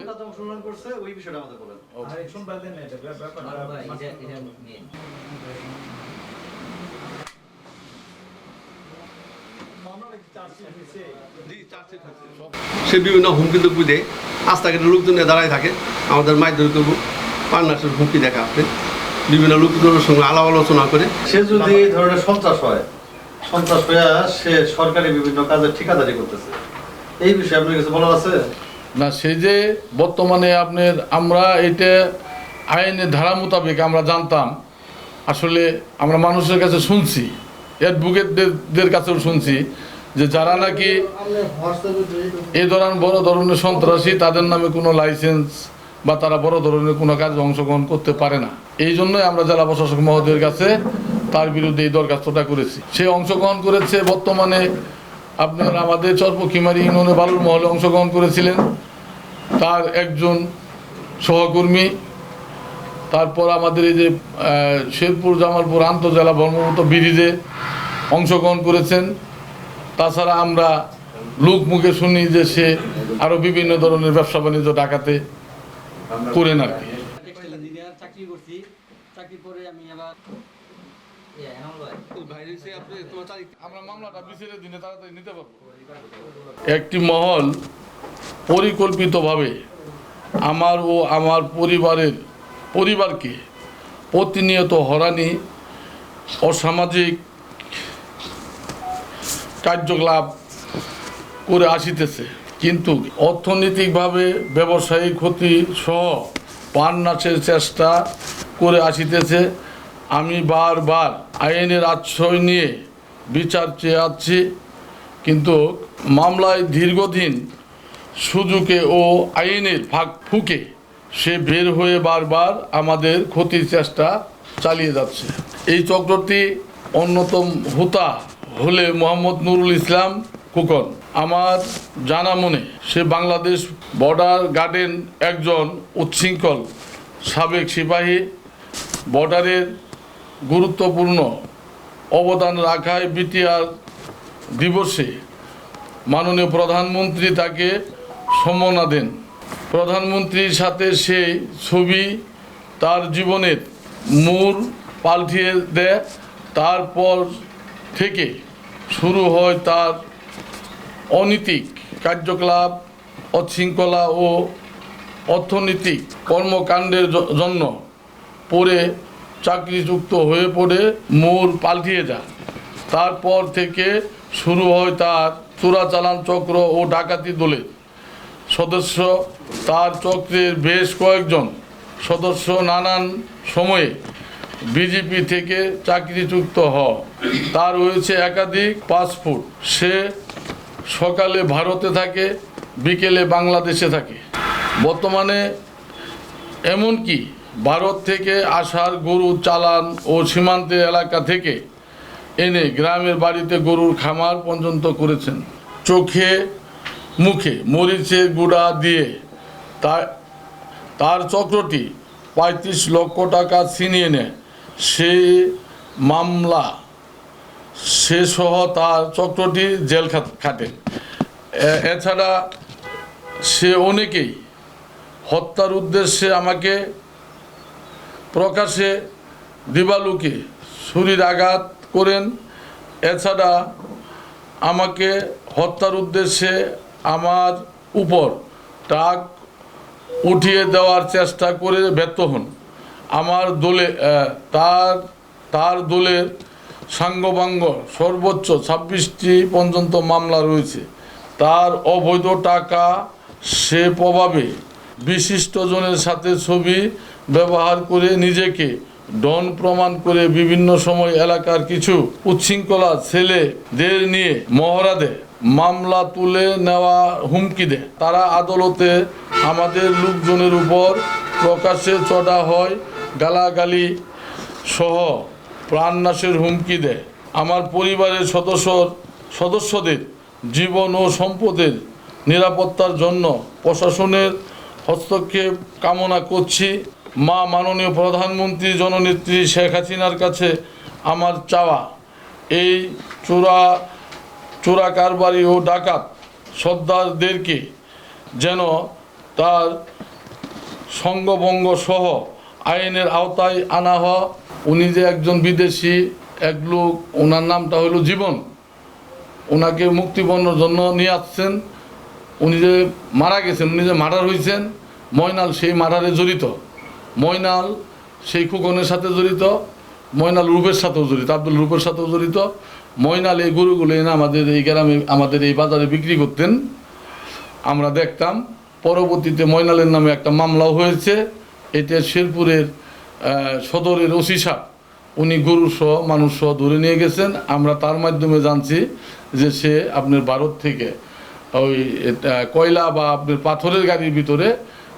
তাতে অংশগ্রহণ করছে ওই বিষয়টা আমাদের বলেন। আরেকজন বললেন না এটা ব্যাপারটা এটা- এটা নিন। মামলাটা কি চার্জশিট হয়েছে সে বিভিন্ন হুমকি দুমকি দেয় রাস্তাঘাটে লোকজন দাঁড়ায় থাকে। আমাদের মারধর করব। পান্নাসের হুমকি দেখা আপনি। বিভিন্ন লোকজনের সঙ্গে আলাপ আলোচনা করে সে যদি ধরনের সন্ত্রাস হয় সন্ত্রাস হয়ে সে সরকারি বিভিন্ন কাজে ঠিকাদারি করতেছে। এই বিষয়ে আপনার কিছু বলার আছে? না, সে যে বর্তমানে আপনার আমরা এটা আইনের ধারা মোতাবেক আমরা জানতাম, আসলে আমরা মানুষের কাছে শুনছি অ্যাডভোকেটদের কাছেও শুনছি যে যারা নাকি এই ধরনের বড় ধরনের সন্ত্রাসী, তাদের নামে কোনো লাইসেন্স বা তারা বড় ধরনের কোনো কাজে অংশগ্রহণ করতে পারে না। এই জন্যই আমরা জেলা প্রশাসক মহোদয়ের কাছে তার বিরুদ্ধে এই দরখাস্তটা করেছি। সে অংশগ্রহণ করেছে, বর্তমানে আপনার আমাদের চরপক্ষিমারি ইউনিয়নে বালুর মহলে অংশগ্রহণ করেছিলেন। তার একজন সহকর্মী তারপর আমাদের এই যে শেরপুর জামালপুর আন্তজেলা ব্রহ্মপুত্র ব্রিজে অংশগ্রহণ করেছেন। তাছাড়া আমরা লোক মুখে শুনি যে সে আরও বিভিন্ন ধরনের ব্যবসা বাণিজ্য ডাকাতে করেন আর কি। চাকরি করছি চাকরি করে আমি আবার এনামুল ভাই, আমরা মামলাটা বিচারের দিনে তাড়াতাড়ি নিতে পারব। একটি মহল পরিকল্পিতভাবে আমার ও আমার পরিবারের পরিবারকে প্রতিনিয়ত হরানি অসামাজিক কার্যকলাপ করে আসিতেছে। কিন্তু অর্থনৈতিকভাবে ব্যবসায়িক ক্ষতি সহ পান নাচের চেষ্টা করে আসিতেছে। আমি বারবার আইনের আশ্রয় নিয়ে বিচার চেয়ে আসছি। কিন্তু মামলায় দীর্ঘদিন সুযোগে ও আইনের ফাঁক ফুকে সে বের হয়ে বারবার আমাদের ক্ষতির চেষ্টা চালিয়ে যাচ্ছে। এই চক্রটি অন্যতম হুতা হলে মোহাম্মদ নুরুল ইসলাম কুকন আমার জানা মনে সে বাংলাদেশ বর্ডার গার্ডেন একজন উচ্ছৃঙ্খল সাবেক সিপাহী বর্ডারের গুরুত্বপূর্ণ অবদান রাখায় বিটিআর দিবসে মাননীয় প্রধানমন্ত্রী তাকে সম্মাননা দেন। প্রধানমন্ত্রীর সাথে সেই ছবি তার জীবনের মূল পাল্টিয়ে দেয়। তারপর থেকে শুরু হয় তার অনীতিক কার্যকলাপ, অশৃঙ্খলা ও অর্থনৈতিক কর্মকাণ্ডের জন্য পড়ে চাকরিযুক্ত হয়ে পড়ে মোড় পাল্টিয়ে যায়। তারপর থেকে শুরু হয় তার চোরাচালান চক্র ও ডাকাতি দলের সদস্য তার চক্রের বেশ কয়েকজন সদস্য নানান সময়ে বিজেপি থেকে চাকরিযুক্ত হ। তার রয়েছে একাধিক পাসপোর্ট। সে সকালে ভারতে থাকে, বিকেলে বাংলাদেশে থাকে। বর্তমানে এমনকি ভারত থেকে আসার গরু চালান ও সীমান্তের এলাকা থেকে এনে গ্রামের বাড়িতে গরুর খামার পর্যন্ত করেছেন। চোখে মুখে, মরিচের গুঁড়া দিয়ে। তার তার চক্রটি পঁয়ত্রিশ লক্ষ টাকা ছিনিয়ে নেয়। সে মামলা সে সহ তার চক্রটি জেল খাটে। এছাড়া সে অনেকেই হত্যার উদ্দেশ্যে আমাকে প্রকাশে দিবালুকে ছুরির আঘাত করেন। এছাড়া আমাকে হত্যার উদ্দেশ্যে আমার উপর টাক উঠিয়ে দেওয়ার চেষ্টা করে ব্যর্থ হন। আমার দলে তার তার দলের সাঙ্গবাঙ্গ সর্বোচ্চ ছাব্বিশটি পর্যন্ত মামলা রয়েছে। তার অবৈধ টাকা সে প্রভাবে বিশিষ্টজনের সাথে ছবি ব্যবহার করে নিজেকে ডন প্রমাণ করে বিভিন্ন সময় এলাকার কিছু উচ্ছৃঙ্খলা ছেলেদের নিয়ে মহড়া দেয়। মামলা তুলে নেওয়া হুমকি দেয়। তারা আদালতে আমাদের লোকজনের উপর প্রকাশ্যে চড়া হয়, গালাগালি সহ প্রাণনাশের হুমকি দেয়। আমার পরিবারের সদস্য সদস্যদের জীবন ও সম্পদের নিরাপত্তার জন্য প্রশাসনের হস্তক্ষেপ কামনা করছি। মা মাননীয় প্রধানমন্ত্রী জননেত্রী শেখ হাসিনার কাছে আমার চাওয়া, এই চোরা চোরা কারবারি ও ডাকাত সর্দারদেরকে যেন তার সঙ্গভঙ্গ সহ আইনের আওতায় আনা হ উনি যে একজন বিদেশি, এক লোক, ওনার নামটা হলো জীবন। ওনাকে মুক্তিপণ্যর জন্য নিয়ে আসছেন। উনি যে মারা গেছেন, উনি যে মার্ডার হয়েছেন, ময়নাল সেই মার্ডারে জড়িত। ময়নাল সেই খুকনের সাথে জড়িত। ময়নাল রূপের সাথেও জড়িত, আব্দুল রূপের সাথেও জড়িত। ময়নাল এই গরুগুলো এনে আমাদের এই গ্রামে, আমাদের এই বাজারে বিক্রি করতেন। আমরা দেখতাম, পরবর্তীতে ময়নালের নামে একটা মামলাও হয়েছে। এটা শেরপুরের সদরের ওসি সাহেব, উনি গরু সহ মানুষ সহ ধরে নিয়ে গেছেন। আমরা তার মাধ্যমে জানছি যে সে আপনার ভারত থেকে ওই কয়লা বা আপনার পাথরের গাড়ির ভিতরে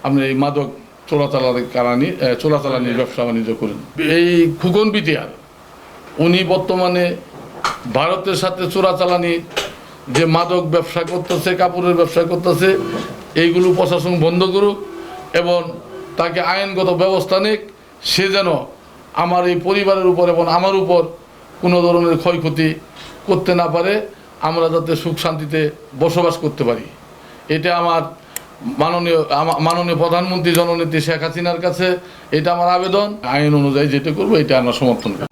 আপনি এই মাদক চোরাচালানি কারানি ব্যবসা বাণিজ্য করেন। এই খুকন বিটিয়ার উনি বর্তমানে ভারতের সাথে চোরাচালানি যে মাদক ব্যবসা করতেছে, কাপড়ের ব্যবসা করতেছে, এইগুলো প্রশাসন বন্ধ করুক এবং তাকে আইনগত ব্যবস্থা নিক, সে যেন আমার এই পরিবারের উপর এবং আমার উপর কোনো ধরনের ক্ষয়ক্ষতি করতে না পারে, আমরা যাতে সুখ শান্তিতে বসবাস করতে পারি। এটা আমার মাননীয় মাননীয় প্রধানমন্ত্রী জননেত্রী শেখ হাসিনার কাছে এটা আমার আবেদন। আইন অনুযায়ী যেটা করব এটা আমরা সমর্থন করি